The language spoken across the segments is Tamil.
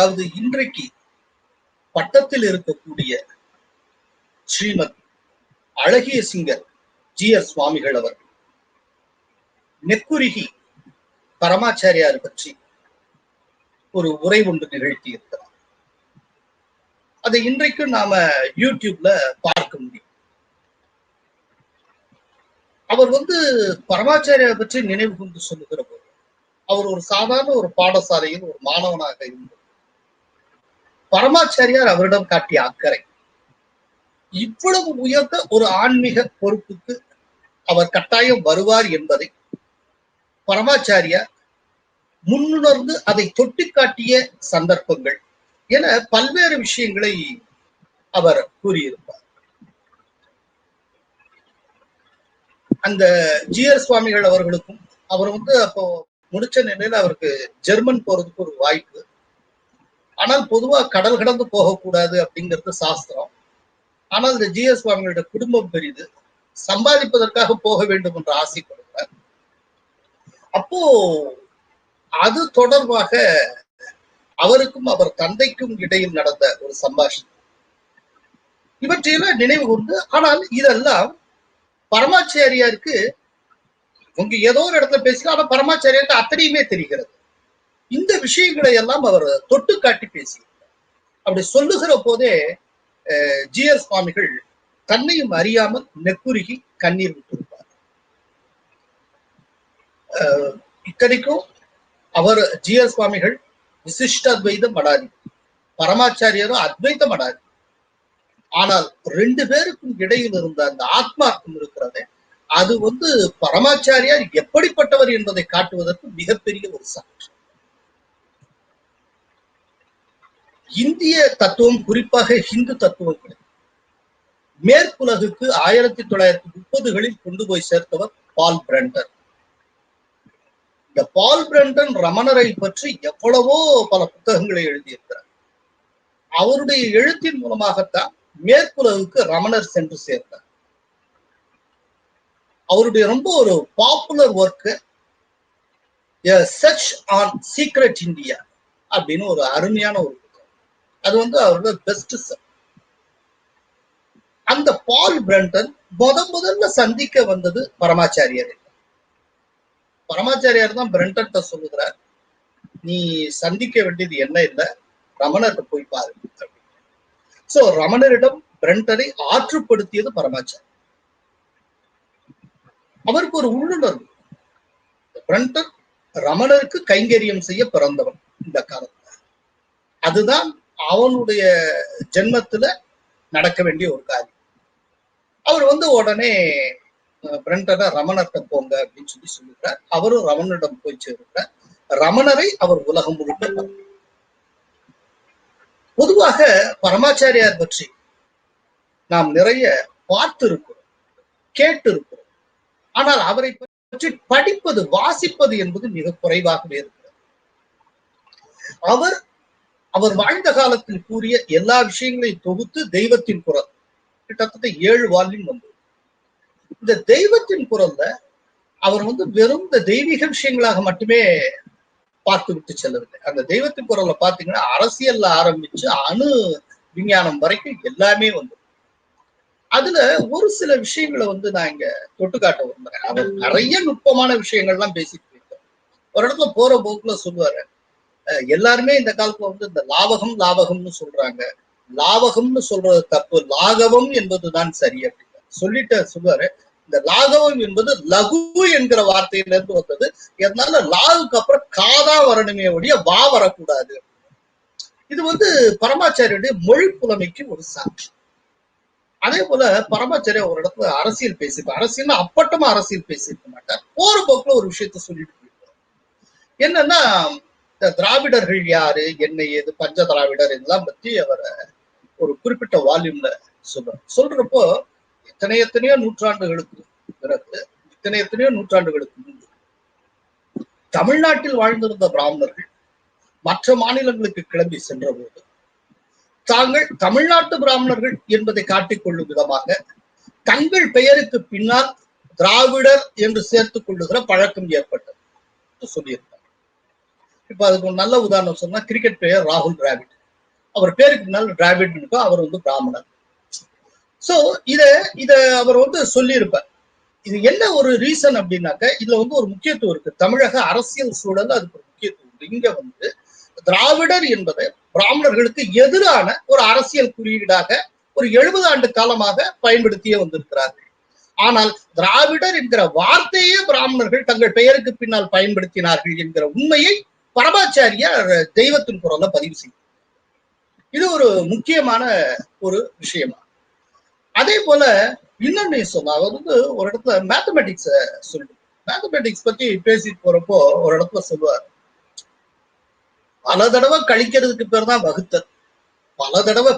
அதாவது இன்றைக்கு பட்டத்தில் இருக்கக்கூடிய ஸ்ரீமத் அழகிய சிங்கர் ஜி எஸ் சுவாமிகள் அவர் நெக்குருகி பரமாச்சாரியார் பற்றி ஒரு உரை ஒன்று நிகழ்த்தி இருக்கிறார் அதை இன்றைக்கு நாம யூடியூப்ல பார்க்க முடியும். அவர் வந்து பரமாச்சாரியார் பற்றி நினைவு கொண்டு சொல்லுகிற போது அவர் ஒரு சாதாரண ஒரு பாடசாலையில் ஒரு மாணவனாக இருந்தார் பரமாச்சாரியார் அவரிடம் காட்டிய அக்கறை. இவ்வளவு உயர்ந்த ஒரு ஆன்மீக பொறுப்புக்கு அவர் கட்டாயம் வருவார் என்பதை பரமாச்சாரியார் முன்னுணர்ந்து அதை தொட்டு காட்டிய சந்தர்ப்பங்கள் என பல்வேறு விஷயங்களை அவர் கூறியிருப்பார். அந்த ஜி ஆர் சுவாமிகள் அவர்களுக்கும் அவர் வந்து அப்போ முடிச்ச நிலையில அவருக்கு ஜெர்மன் போறதுக்கு ஒரு வாய்ப்பு. ஆனால் பொதுவா கடல் கடந்து போகக்கூடாது அப்படிங்கிறது சாஸ்திரம். ஆனால் இந்த ஜிஎஸ் சுவாமியோட குடும்பம் பெரிது. சம்பாதிப்பதற்காக போக வேண்டும் என்று ஆசைப்படுகிறார். அப்போ அது தொடர்பாக அவருக்கும் அவர் தந்தைக்கும் இடையில் நடந்த ஒரு சம்பாஷணம் இவற்றையெல்லாம் நினைவு கொண்டு ஆனால் இதெல்லாம் பரமாச்சாரியாருக்கு உங்க ஏதோ ஒரு இடத்துல பேசலாம் ஆனா பரமாச்சாரியாருக்கு அத்தனையுமே தெரிகிறது. இந்த விஷயங்களை எல்லாம் அவர் தொட்டு காட்டி பேசி அப்படி சொல்லுகிற போதே ஜி எஸ் சுவாமிகள் தன்னையும் அறியாமல் நெக்குருகி கண்ணீர் விட்டிருப்பார். இத்தனைக்கும் அவர் ஜி எஸ் சுவாமிகள் விசிஷ்ட அத்வைதம் மடாதி பரமாச்சாரியரும் அத்வைத மடாதி ஆனால் ரெண்டு பேருக்கும் இடையில் இருந்த அந்த ஆத்மார்த்தம் இருக்கிறது அது வந்து பரமாச்சாரியார் எப்படிப்பட்டவர் என்பதை காட்டுவதற்கு மிகப்பெரிய ஒரு சாட்சி. இந்திய தத்துவம் குறிப்பாக ஹிந்து தத்துவங்கள். மேற்குலகுக்கு ஆயிரத்தி தொள்ளாயிரத்தி முப்பதுகளில் கொண்டு போய் சேர்த்தவர் பால் பிரண்டன். இந்த பால் பிரண்டன் ரமணரை பற்றி எவ்வளவோ பல புத்தகங்களை எழுதியிருக்கிறார். அவருடைய எழுத்தின் மூலமாகத்தான் மேற்குலகுக்கு ரமணர் சென்று சேர்ந்தார். அவருடைய ரொம்ப ஒரு popular work search on secret India அப்படின்னு ஒரு அருமையான ஒரு அது வந்து அவரோட பெஸ்ட் செல் அந்த பால் பிரண்டன் முத முதல்ல சந்திக்க வந்தது பரமாச்சாரியர். பரமாச்சாரியார் தான் பிரண்டன் சொல்லுகிறார் நீ சந்திக்க வேண்டியது என்ன இல்லை ரமணர்கிட்ட போய் பாரு. சோ ரமணரிடம் பிரண்டனை ஆற்றுப்படுத்தியது பரமாச்சாரி. அவருக்கு ஒரு உள்ளுணர்வு. பிரண்டன் ரமணருக்கு கைங்கரியம் செய்ய பிறந்தவன் இந்த காலத்துல. அதுதான் அவனுடைய ஜென்மத்துல நடக்க வேண்டிய ஒரு காரியம். அவர் வந்து உடனே பிரண்டனை ரமணர்கிட்ட போங்க அப்படின்னு சொல்லி சொல்லுகிறார். அவரும் ரமணனிடம் போய் சேர்கிறார். ரமணரை அவர் உலகம் முழுக்க பொதுவாக பரமாச்சாரியார் பற்றி நாம் நிறைய பார்த்து இருக்கிறோம் கேட்டு இருக்கிறோம் ஆனால் அவரை பற்றி படிப்பது வாசிப்பது என்பது மிக குறைவாகவே இருக்கிறது. அவர் அவர் வாழ்ந்த காலத்தில் கூறிய எல்லா விஷயங்களையும் தொகுத்து தெய்வத்தின் குரல். கிட்டத்தட்ட ஏழு வால்யூம் வந்தது. இந்த தெய்வத்தின் குரல்ல அவர் வந்து வெறும் இந்த தெய்வீக விஷயங்களாக மட்டுமே பார்த்து விட்டு செல்லவில்லை. அந்த தெய்வத்தின் குரல்ல பாத்தீங்கன்னா அரசியல்ல ஆரம்பிச்சு அணு விஞ்ஞானம் வரைக்கும் எல்லாமே வந்து அதுல ஒரு சில விஷயங்களை வந்து நான் இங்க தொட்டுக்காட்ட விரும்புறேன். அவர் நிறைய நுட்பமான விஷயங்கள்லாம் பேசிட்டு இருக்கேன் ஒரு இடத்துல போற போக்குல சொல்லுவாரு எல்லாருமே இந்த காலத்துல வந்து இந்த லாவகம் லாவகம்னு சொல்றாங்க. லாவகம்னு சொல்றது தப்பு. லாகவம் என்பதுதான் சரி அப்படின்னு சொல்லிட்ட சொல்லுவாரு. இந்த லாகவம் என்பது லகு என்கிற வார்த்தையில இருந்து வந்தது. அதனால லாவுக்கு அப்புறம் காதா வரணுமே ஒழிய வா வரக்கூடாது. இது வந்து பரமாச்சாரியுடைய மொழி புலமைக்கு ஒரு சாட்சி. அதே போல பரமாச்சாரிய ஒரு இடத்துல அரசியல் பேசியிருப்பார். அரசியல் அப்பட்டமா அரசியல் பேசியிருக்க மாட்டார். போற போக்குல ஒரு விஷயத்த சொல்லிட்டு போயிருப்பார். என்னன்னா திராவிடர்கள் யாரு? என்ன ஏது? பஞ்ச திராவிடர் இதெல்லாம் பத்தி அவர் ஒரு குறிப்பிட்ட வால்யூம்ல சொல்றார். சொல்றப்போ எத்தனை எத்தனையோ நூற்றாண்டுகளுக்கு பிறகு இத்தனை எத்தனையோ நூற்றாண்டுகளுக்கு முன்பு தமிழ்நாட்டில் வாழ்ந்திருந்த பிராமணர்கள் மற்ற மாநிலங்களுக்கு கிளம்பி சென்ற போது தாங்கள் தமிழ்நாட்டு பிராமணர்கள் என்பதை காட்டிக்கொள்ளும் விதமாக தங்கள் பெயருக்கு பின்னால் திராவிடர் என்று சேர்த்துக் கொள்ளுகிற பழக்கம் ஏற்பட்டது சொல்லியிருக்கு இப்ப அதுக்கு ஒரு நல்ல உதாரணம் சொன்னா கிரிக்கெட் பிளேயர் ராகுல் டிராவிட் அவர் பேருக்கு முன்னால் டிராவிட் இருக்கும் அவர் வந்து பிராமணர். சோ இத இத அவர் வந்து சொல்லியிருப்பார். இது என்ன ஒரு ரீசன் அப்படின்னாக்க இதுல வந்து ஒரு முக்கியத்துவம் இருக்கு. தமிழக அரசியல் சூழல் அதுக்கு ஒரு முக்கியத்துவம் இங்க வந்து திராவிடர் என்பது பிராமணர்களுக்கு எதிரான ஒரு அரசியல் குறியீடாக ஒரு எழுபது ஆண்டு காலமாக பயன்படுத்தியே வந்திருக்கிறார்கள். ஆனால் திராவிடர் என்கிற வார்த்தையே பிராமணர்கள் தங்கள் பெயருக்கு பின்னால் பயன்படுத்தினார்கள் என்கிற உண்மையை பரமாச்சாரியார் தெய்வத்தின் குரல்ல பதிவு செய்யும். இது ஒரு முக்கியமான ஒரு விஷயமா. அதே போல இன்னொன்னு சொல்ல வந்து ஒரு இடத்துல மேத்தமெட்டிக்ஸ சொல்லு மேத்தமெட்டிக்ஸ் பத்தி பேசிட்டு போறப்போ ஒரு இடத்துல சொல்லுவார். பல தடவை கழிக்கிறதுக்கு பேர் தான் வகுத்தல். பல தடவை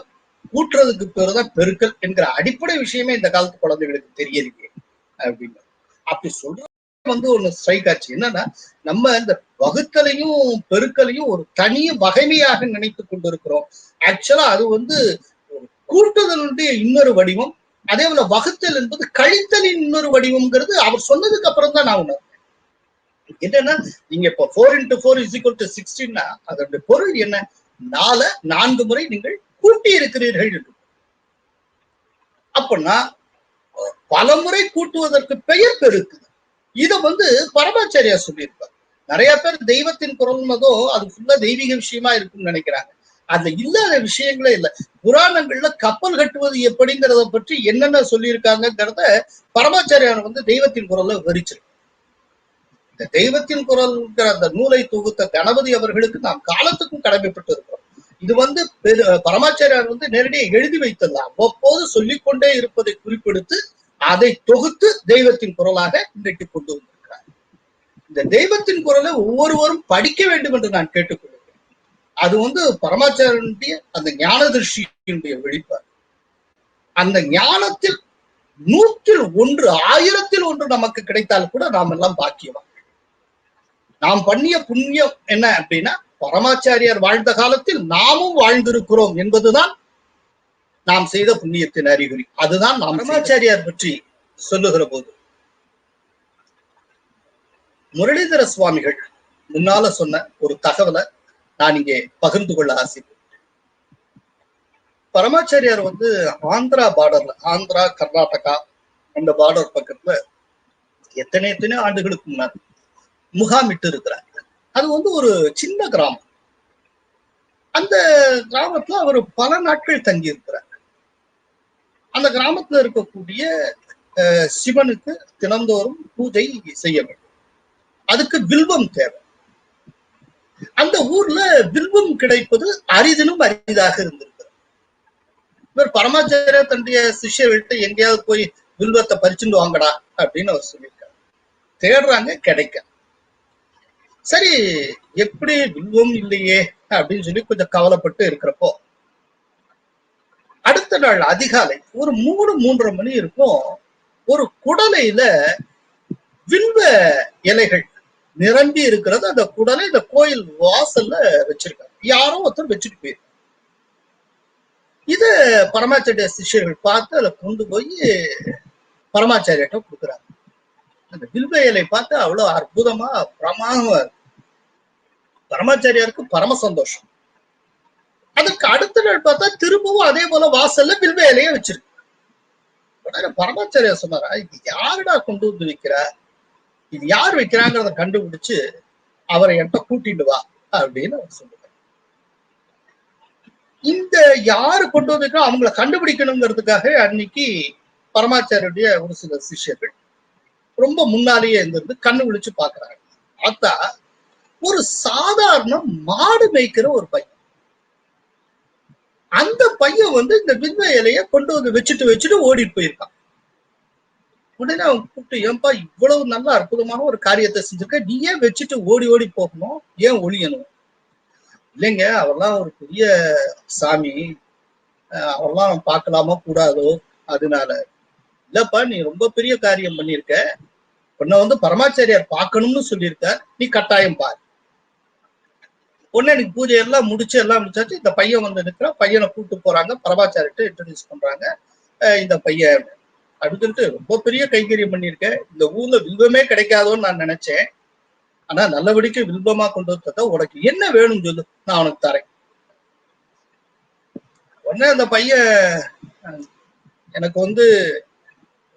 கூட்டுறதுக்கு பேர் தான் பெருக்கல் என்கிற அடிப்படை விஷயமே இந்த காலத்து குழந்தைகளுக்கு தெரியலையே அப்படின்னு அப்படி சொல்ற வந்து ஒண்ணு ஸ்ட்ரைக் ஆச்சு. என்னன்னா நம்ம இந்த வகுத்தலையும் பெருக்கலையும் ஒரு தனி வகைமையாக நினைத்து கொண்டிருக்கிறோம். ஆக்சுவலா அது வந்து கூட்டுதலுடைய இன்னொரு வடிவம். அதே போல வகுத்தல் என்பது கழித்தலின் இன்னொரு வடிவம்ங்கிறது அவர் சொன்னதுக்கு அப்புறம் தான் நான் உணர்ந்தேன். என்னன்னா நீங்க இப்போ four into four is equal to சிக்ஸ்டீன்னா அதனுடைய பொருள் என்ன? நால நான்கு முறை நீங்கள் கூட்டி இருக்கிறீர்கள் என்று. அப்படின்னா பல முறை கூட்டுவதற்கு பெயர் பெருக்குது இத வந்து பரமாச்சாரியா சொல்லியிருப்பார். நிறைய பேர் தெய்வத்தின் குரல்னதோ அது ஃபுல்லா தெய்வீக விஷயமா இருக்கும்னு நினைக்கிறாங்க. அதுல இல்லாத விஷயங்களே இல்ல. புராணங்கள்ல கப்பல் கட்டுவது எப்படிங்கிறத பற்றி என்னென்ன சொல்லியிருக்காங்கிறத பரமாச்சாரியான வந்து தெய்வத்தின் குரல்ல விவரிச்சிருக்கு இந்த தெய்வத்தின் குரல்ங்கிற அந்த நூலை தொகுத்த கணபதி அவர்களுக்கு நாம் காலத்துக்கும் கடமைப்பட்டு இருக்கிறோம். இது வந்து பெரு பரமாச்சாரியார் வந்து நேரடியாக எழுதி வைத்தல்ல அவ்வப்போது சொல்லிக்கொண்டே இருப்பதை குறிப்பிடுத்து அதை தொகுத்து தெய்வத்தின் குரலாக இன்றைக்கு கொண்டு வந்திருக்கிறார். இந்த தெய்வத்தின் குரலை ஒவ்வொருவரும் படிக்க வேண்டும் என்று நான் கேட்டுக்கொள்கிறேன். அது வந்து பரமாச்சாரியனுடைய அந்த ஞான திருஷ்டியினுடைய வெளிப்பாடு. அந்த ஞானத்தில் நூற்றில் ஒன்று ஆயிரத்தில் ஒன்று நமக்கு கிடைத்தால் கூட நாம் எல்லாம் பாக்கியவான் நாம் பண்ணிய புண்ணியம் என்ன அப்படின்னா பரமாச்சாரியார் வாழ்ந்த காலத்தில் நாமும் வாழ்ந்திருக்கிறோம் என்பதுதான் நாம் செய்த புண்ணியத்தின் அறிகுறி. அதுதான் நாம் பரமாச்சாரியார் பற்றி சொல்லுகிற போது. முரளிதர சுவாமிகள் முன்னால சொன்ன ஒரு தகவலை நான் இங்கே பகிர்ந்து கொள்ள ஆசைப்படுறேன் பரமாச்சாரியார் வந்து ஆந்திரா பார்டர்ல ஆந்திரா கர்நாடகா அந்த பார்டர் பக்கத்துல எத்தனை எத்தனை ஆண்டுகளுக்கு முன்னாடி முகாமிட்டு இருக்கிறார் அது வந்து ஒரு சின்ன கிராமம். அந்த கிராமத்துல அவர் பல நாட்கள் தங்கி இருக்கிறார் அந்த கிராமத்துல இருக்கக்கூடிய சிவனுக்கு தினந்தோறும் பூஜை செய்ய வேண்டும். அதுக்கு வில்வம் தேவை. அந்த ஊர்ல வில்வம் கிடைப்பது அரிதினும் அரிதாக இருந்திருக்கு இவர் பரமாச்சாரிய தன்னுடைய சிஷ்யர்கள்ட்ட எங்கேயாவது போய் வில்வத்தை பறிச்சுட்டு வாங்கடா அப்படின்னு அவர் சொல்லியிருக்காரு. தேடுறாங்க கிடைக்க சரி எப்படி வில்வம் இல்லையே அப்படின்னு சொல்லி கொஞ்சம் கவலைப்பட்டு இருக்கிறப்போ அடுத்த நாள் அதிகாலை ஒரு மூணு மூன்றரை மணி இருக்கும். ஒரு குடலையில வில்வ இலைகள் நிரம்பி இருக்கிறது. அந்த குடலை இந்த கோயில் வாசல்ல வச்சிருக்காங்க. யாரோ ஒருத்தர் வச்சுட்டு போயிரு இத பரமாச்சாரிய சிஷ்யர்கள் பார்த்து அதை கொண்டு போய் பரமாச்சாரியிட்ட கொடுக்குறாங்க. அந்த வில்வ இலை பார்த்து அவ்வளவு அற்புதமா பிரமாதமா பரமாச்சாரியாருக்கு பரம சந்தோஷம். அதுக்கு அடுத்த நாள் பார்த்தா திரும்பவும் அதே போல வாசல்ல வில்வ வச்சிருக்கு. உடனே பரமாச்சாரியா சொன்னாரா இது யாருடா கொண்டு வந்து வைக்கிறா? இது யார் வைக்கிறாங்கிறத கண்டுபிடிச்சு அவரை என்கிட்ட கூட்டிட்டு வா அப்படின்னு அவர் சொல்லுவார் இந்த யாரு கொண்டு வந்திருக்கோ அவங்கள கண்டுபிடிக்கணுங்கிறதுக்காக அன்னைக்கு பரமாச்சாரியுடைய ஒரு சில சிஷ்யர்கள் ரொம்ப முன்னாலேயே இருந்திருந்து கண்ணு விழிச்சு பாக்குறாங்க பார்த்தா ஒரு சாதாரண மாடு மேய்க்கிற ஒரு பையன். அந்த பையன் வந்து இந்த வில்வ இலைய கொண்டு வந்து வச்சுட்டு வச்சுட்டு ஓடிட்டு போயிருக்கான். உடனே அவன் கூப்பிட்டு ஏன்பா இவ்வளவு நல்ல அற்புதமான ஒரு காரியத்தை செஞ்சிருக்க. நீ ஏன் வச்சுட்டு ஓடி ஓடி போகணும்? ஏன் ஒளியணும்? இல்லைங்க அவர்லாம் ஒரு பெரிய சாமி. அவர்லாம் பார்க்கலாமா? கூடாதோ? அதனால. இல்லப்பா நீ ரொம்ப பெரிய காரியம் பண்ணியிருக்க. உன்னை வந்து பரமாச்சாரியார் பார்க்கணும்னு சொல்லியிருக்க நீ கட்டாயம் பாரு. உடனே எனக்கு பூஜை எல்லாம் முடிச்சு எல்லாம் முடிச்சாச்சு. இந்த பையன் வந்து நிற்கிறான் பையனை கூப்பிட்டு போறாங்க. பரமாச்சாரிட்ட இன்ட்ரடியூஸ் பண்றாங்க. இந்த பையன் அப்படின்னு ரொம்ப பெரிய கைங்கரியம் பண்ணியிருக்கேன் இந்த ஊர்ல வில்வமே கிடைக்காதோன்னு நான் நினைச்சேன். ஆனா நல்லபடிக்கு வில்பமா கொண்டு வந்தத உனக்கு என்ன வேணும் சொல்லு. நான் உனக்கு தரேன். உடனே அந்த பையன் எனக்கு வந்து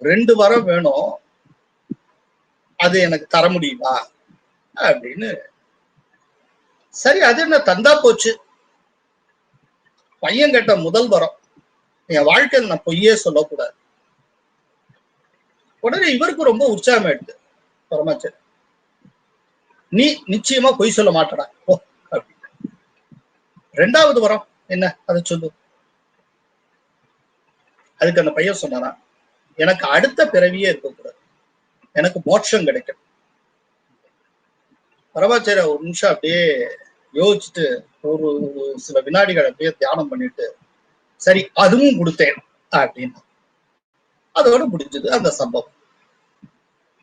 ரெண்டு வரம் வேணும். அது எனக்கு தர முடியுமா? அப்படின்னு சரி அது என்ன தந்தா போச்சு? பையன் கேட்ட முதல் வரம் என் வாழ்க்கையில் நான் பொய்யே சொல்லக்கூடாது. உடனே இவருக்கு ரொம்ப உற்சாகம் ஆயிடுது பரமாச்சர் நீ நிச்சயமா பொய் சொல்ல மாட்டடா ஓ ரெண்டாவது வரம் என்ன? அதை சொல்லு. அதுக்கு அந்த பையன் சொன்னானா எனக்கு அடுத்த பிறவியே இருக்கக்கூடாது. எனக்கு மோட்சம் கிடைக்கும் பரமாச்சாரிய ஒரு நிமிஷம் அப்படியே யோசிச்சுட்டு ஒரு சில வினாடிகள் அப்படியே தியானம் பண்ணிட்டு சரி அதுவும் கொடுத்தேன் அப்படின்னு. அதோட முடிஞ்சது அந்த சம்பவம்.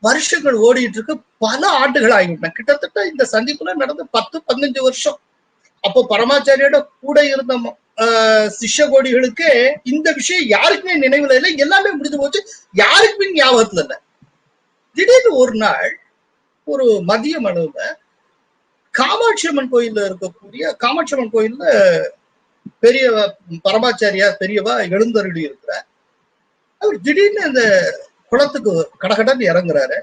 வருஷங்கள் ஓடிட்டு இருக்கு. பல ஆண்டுகள் ஆகிவிட்டன. கிட்டத்தட்ட இந்த சந்திப்புல நடந்து பத்து பதினஞ்சு வருஷம். அப்போ பரமாச்சாரியோட கூட இருந்த ஆஹ், சிஷ்ய கோடிகளுக்கு இந்த விஷயம் யாருக்குமே நினைவுல இல்லை. எல்லாமே முடிஞ்சு போச்சு. யாருக்குமே ஞாபகத்துல இல்லை. திடீர்னு ஒரு நாள் ஒரு மதிய மனுவில் காமாட்சி அம்மன் கோயில்ல இருக்கக்கூடிய காமாட்சி அம்மன் கோயில்ல பெரிய பரமாச்சாரியா பெரியவா எழுந்தருளி இருக்கிறார். அவர் திடீர்னு இந்த குளத்துக்கு கடகடன்னு இறங்குறாரு.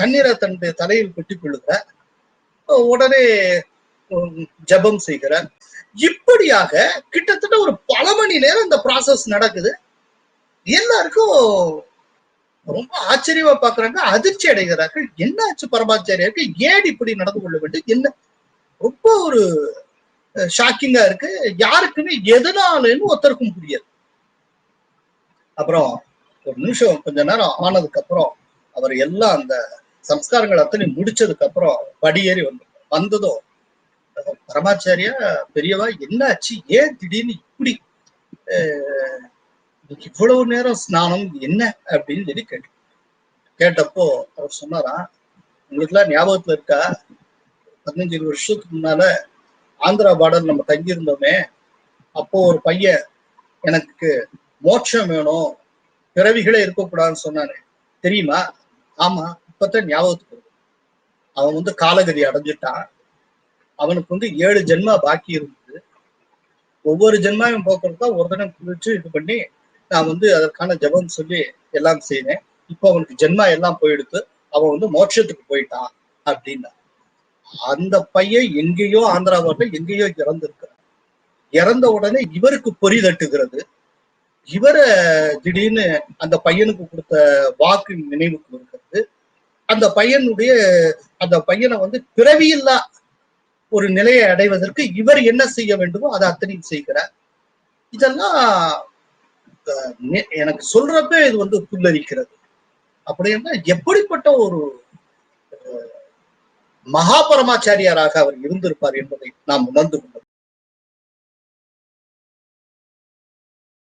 தண்ணீரை தன்னுடைய தலையில் கொட்டி கொள்ளுகிறார். உடனே ஜபம் ஜெபம் செய்கிறார். இப்படியாக கிட்டத்தட்ட ஒரு பல மணி நேரம் இந்த ப்ராசஸ் நடக்குது. எல்லாருக்கும் ரொம்ப ஆச்சரியமா பாக்குறாங்க அதிர்ச்சி அடைகிறார்கள். என்ன ஆச்சு பரமாச்சாரியாருக்கு? ஏன் இப்படி நடந்து கொள்ள வேண்டும்? என்ன? ரொம்ப ஒரு ஷாக்கிங்கா இருக்கு. யாருக்குமே எதனாலன்னு ஒருத்தருக்கும் புரியாது அப்புறம் ஒரு நிமிஷம் கொஞ்ச நேரம் ஆனதுக்கு அப்புறம் அவர் எல்லாம் அந்த சம்ஸ்காரங்கள் அத்தனை முடிச்சதுக்கு அப்புறம் படியேறி வந்து வந்ததும் பரமாச்சாரியா பெரியவா என்னாச்சு? ஏன் திடீர்னு இப்படி இவ்வளவு நேரம் ஸ்நானம் என்ன அப்படின்னு சொல்லி கேட்டு கேட்டப்போ அவர் சொன்னாராம் உங்களுக்குலாம் ஞாபகத்துல இருக்கா? பதினஞ்சு இருபது வருஷத்துக்கு முன்னால ஆந்திரா பார்டர் நம்ம தங்கியிருந்தோமே அப்போ ஒரு பையன் எனக்கு மோட்சம் வேணும் பிறவிகளே இருக்கக்கூடாதுன்னு சொன்னானே தெரியுமா? ஆமா இப்பத்தான் ஞாபகத்துக்கு அவன் வந்து காலகதி அடைஞ்சிட்டான். அவனுக்கு வந்து ஏழு ஜென்மா பாக்கி இருந்தது. ஒவ்வொரு ஜென்மாவையும் போக்குறதுதான் ஒரு தினம் குளிச்சு இது பண்ணி நான் வந்து அதற்கான ஜபம் சொல்லி எல்லாம் செய்தேன். இப்போ அவனுக்கு ஜென்மா எல்லாம் போயிடுத்து அவன் வந்து மோட்சத்துக்கு போயிட்டான் அப்படின்னா அந்த பையன் எங்கேயோ ஆந்திராவில் எங்கேயோ இறந்துருக்கிறான். இறந்த உடனே இவருக்கு பொறி தட்டுகிறது. இவரை திடீர்னு அந்த பையனுக்கு கொடுத்த வாக்கு நினைவுக்கு வருகிறது. அந்த பையனுடைய அந்த பையனை வந்து பிறவியில்லா ஒரு நிலையை அடைவதற்கு இவர் என்ன செய்ய வேண்டுமோ அதை அத்தனையும் செய்கிறார். இதெல்லாம் எனக்கு சொல்றப்ப இது வந்து புல்லரிக்கிறது. அப்படின்னா எப்படிப்பட்ட ஒரு மகாபரமாச்சாரியாராக அவர் இருந்திருப்பார் என்பதை நாம் உணர்ந்து கொள்ள